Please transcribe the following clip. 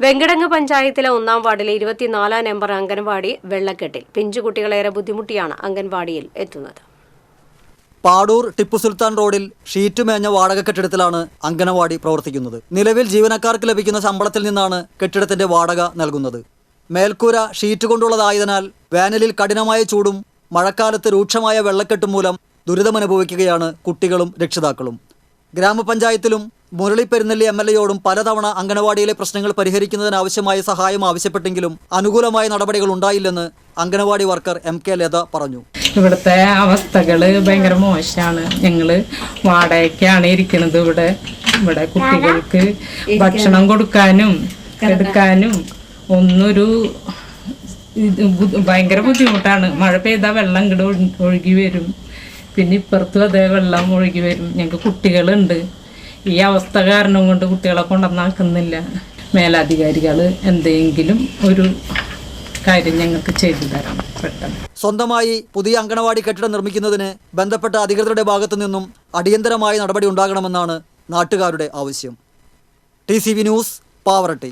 വെങ്കടങ്ങ് പഞ്ചായത്തിലെ ഒന്നാം വാർഡിലെ ഇരുപത്തിനാലാം നമ്പർ അംഗൻവാടി വെള്ളക്കെട്ടിൽ. പിഞ്ചുകുട്ടികളേറെ ബുദ്ധിമുട്ടിയാണ് അംഗൻവാടിയിൽ എത്തുന്നത്. പാടൂർ ടിപ്പു സുൽത്താൻ റോഡിൽ ഷീറ്റ് മേഞ്ഞ വാടക കെട്ടിടത്തിലാണ് അംഗനവാടി പ്രവർത്തിക്കുന്നത്. നിലവിൽ ജീവനക്കാർക്ക് ലഭിക്കുന്ന ശമ്പളത്തിൽ നിന്നാണ് കെട്ടിടത്തിന്റെ വാടക നൽകുന്നത്. മേൽക്കൂര ഷീറ്റ് കൊണ്ടുള്ളതായതിനാൽ വേനലിൽ കഠിനമായ ചൂടും മഴക്കാലത്ത് രൂക്ഷമായ വെള്ളക്കെട്ടും മൂലം ദുരിതമനുഭവിക്കുകയാണ് കുട്ടികളും രക്ഷിതാക്കളും. ഗ്രാമപഞ്ചായത്തിലും മുരളി പെരുന്നെല്ലി എം എൽ എയോടും പലതവണ അംഗനവാടിയിലെ പ്രശ്നങ്ങൾ പരിഹരിക്കുന്നതിനാവശ്യമായ സഹായം ആവശ്യപ്പെട്ടെങ്കിലും അനുകൂലമായ നടപടികൾ ഉണ്ടായില്ലെന്ന് anganwadi worker M K Latha പറഞ്ഞു. ഇവിടുത്തെ അവസ്ഥകൾ ഭയങ്കര മോശമാണ് ഞങ്ങൾ വാടകയ്ക്കാണ് ഇരിക്കുന്നത് ഇവിടെ. ഇവിടെ കുട്ടികൾക്ക് ഭക്ഷണം കൊടുക്കാനും എടുക്കാനും ഒന്നൊരു ഭയങ്കര ബുദ്ധിമുട്ടാണ്. മഴ പെയ്താൽ വെള്ളം ഇങ്ങോട്ട് ഒഴുകി വരും. പിന്നെ ഇപ്പുറത്തും അതേ വെള്ളം ഒഴുകി വരും. ഞങ്ങൾക്ക് കുട്ടികളുണ്ട്. ഈ അവസ്ഥ കാരണം കൊണ്ട് കുട്ടികളെ കൊണ്ടുവന്നാക്കുന്നില്ല മേലധികാരികൾ എന്തെങ്കിലും ഒരു കാര്യം ഞങ്ങൾക്ക് ചെയ്തു തരണം പെട്ടെന്ന്. സ്വന്തമായി പുതിയ അങ്കണവാടി കെട്ടിടം നിർമ്മിക്കുന്നതിന് ബന്ധപ്പെട്ട അധികൃതരുടെ ഭാഗത്തു നിന്നും അടിയന്തരമായ നടപടി ഉണ്ടാകണമെന്നാണ് നാട്ടുകാരുടെ ആവശ്യം. T news Pavaratty.